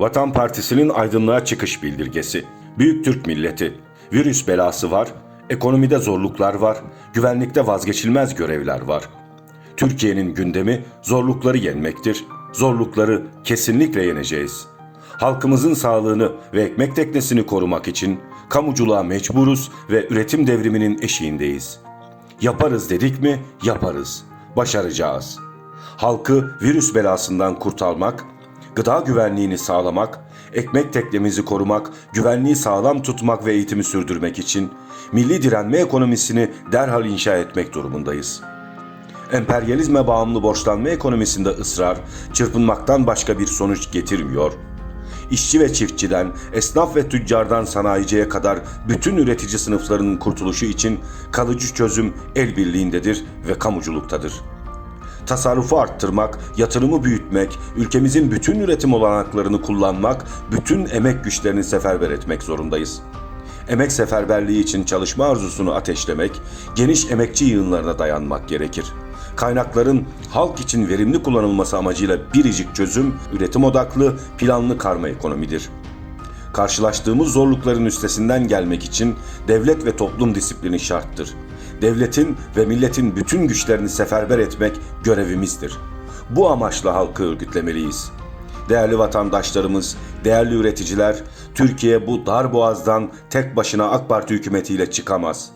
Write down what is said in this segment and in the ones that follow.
Vatan Partisi'nin aydınlığa çıkış bildirgesi. Büyük Türk milleti. Virüs belası var, ekonomide zorluklar var, güvenlikte vazgeçilmez görevler var. Türkiye'nin gündemi zorlukları yenmektir. Zorlukları kesinlikle yeneceğiz. Halkımızın sağlığını ve ekmek teknesini korumak için kamuculuğa mecburuz ve üretim devriminin eşiğindeyiz. Yaparız dedik mi yaparız. Başaracağız. Halkı virüs belasından kurtarmak, gıda güvenliğini sağlamak, ekmek teknemizi korumak, güvenliği sağlam tutmak ve eğitimi sürdürmek için milli direnme ekonomisini derhal inşa etmek durumundayız. Emperyalizme bağımlı borçlanma ekonomisinde ısrar, çırpınmaktan başka bir sonuç getirmiyor. İşçi ve çiftçiden, esnaf ve tüccardan sanayiciye kadar bütün üretici sınıflarının kurtuluşu için kalıcı çözüm el birliğindedir ve kamuculuktadır. Tasarrufu arttırmak, yatırımı büyütmek, ülkemizin bütün üretim olanaklarını kullanmak, bütün emek güçlerini seferber etmek zorundayız. Emek seferberliği için çalışma arzusunu ateşlemek, geniş emekçi yığınlarına dayanmak gerekir. Kaynakların halk için verimli kullanılması amacıyla biricik çözüm, üretim odaklı, planlı karma ekonomidir. Karşılaştığımız zorlukların üstesinden gelmek için devlet ve toplum disiplini şarttır. Devletin ve milletin bütün güçlerini seferber etmek görevimizdir. Bu amaçla halkı örgütlemeliyiz. Değerli vatandaşlarımız, değerli üreticiler, Türkiye bu dar boğazdan tek başına AK Parti hükümetiyle çıkamaz.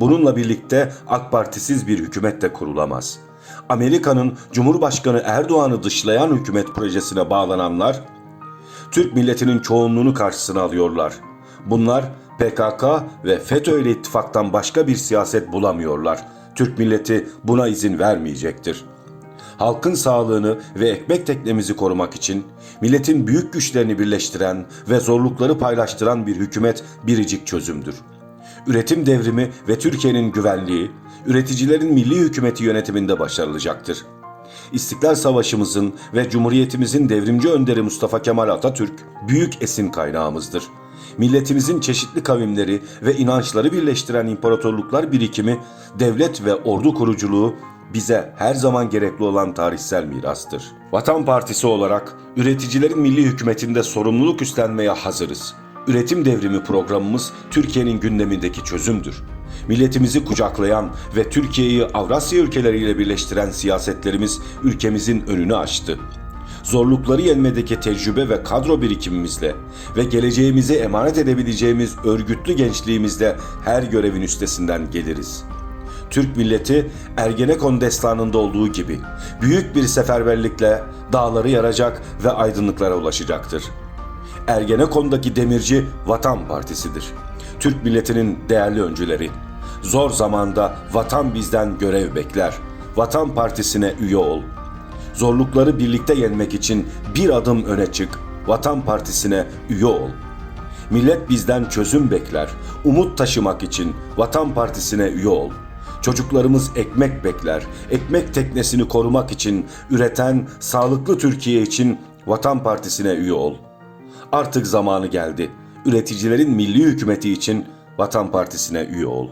Bununla birlikte AK Partisiz bir hükümet de kurulamaz. Amerika'nın Cumhurbaşkanı Erdoğan'ı dışlayan hükümet projesine bağlananlar Türk milletinin çoğunluğunu karşısına alıyorlar. Bunlar PKK ve FETÖ ile ittifaktan başka bir siyaset bulamıyorlar. Türk milleti buna izin vermeyecektir. Halkın sağlığını ve ekmek teknemizi korumak için milletin büyük güçlerini birleştiren ve zorlukları paylaştıran bir hükümet biricik çözümdür. Üretim devrimi ve Türkiye'nin güvenliği, üreticilerin milli hükümeti yönetiminde başarılacaktır. İstiklal Savaşımızın ve Cumhuriyetimizin devrimci önderi Mustafa Kemal Atatürk büyük esin kaynağımızdır. Milletimizin çeşitli kavimleri ve inançları birleştiren imparatorluklar birikimi, devlet ve ordu kuruculuğu bize her zaman gerekli olan tarihsel mirastır. Vatan Partisi olarak üreticilerin milli hükümetinde sorumluluk üstlenmeye hazırız. Üretim devrimi programımız Türkiye'nin gündemindeki çözümdür. Milletimizi kucaklayan ve Türkiye'yi Avrasya ülkeleriyle birleştiren siyasetlerimiz ülkemizin önünü açtı. Zorlukları yenmedeki tecrübe ve kadro birikimimizle ve geleceğimizi emanet edebileceğimiz örgütlü gençliğimizle her görevin üstesinden geliriz. Türk milleti Ergenekon destanında olduğu gibi büyük bir seferberlikle dağları yaracak ve aydınlıklara ulaşacaktır. Ergenekon'daki demirci Vatan Partisi'dir. Türk milletinin değerli öncüleri. Zor zamanda vatan bizden görev bekler. Vatan Partisi'ne üye ol. Zorlukları birlikte yenmek için bir adım öne çık. Vatan Partisi'ne üye ol. Millet bizden çözüm bekler. Umut taşımak için Vatan Partisi'ne üye ol. Çocuklarımız ekmek bekler. Ekmek teknesini korumak için üreten sağlıklı Türkiye için Vatan Partisi'ne üye ol. Artık zamanı geldi. Üreticilerin milli hükümeti için Vatan Partisi'ne üye ol.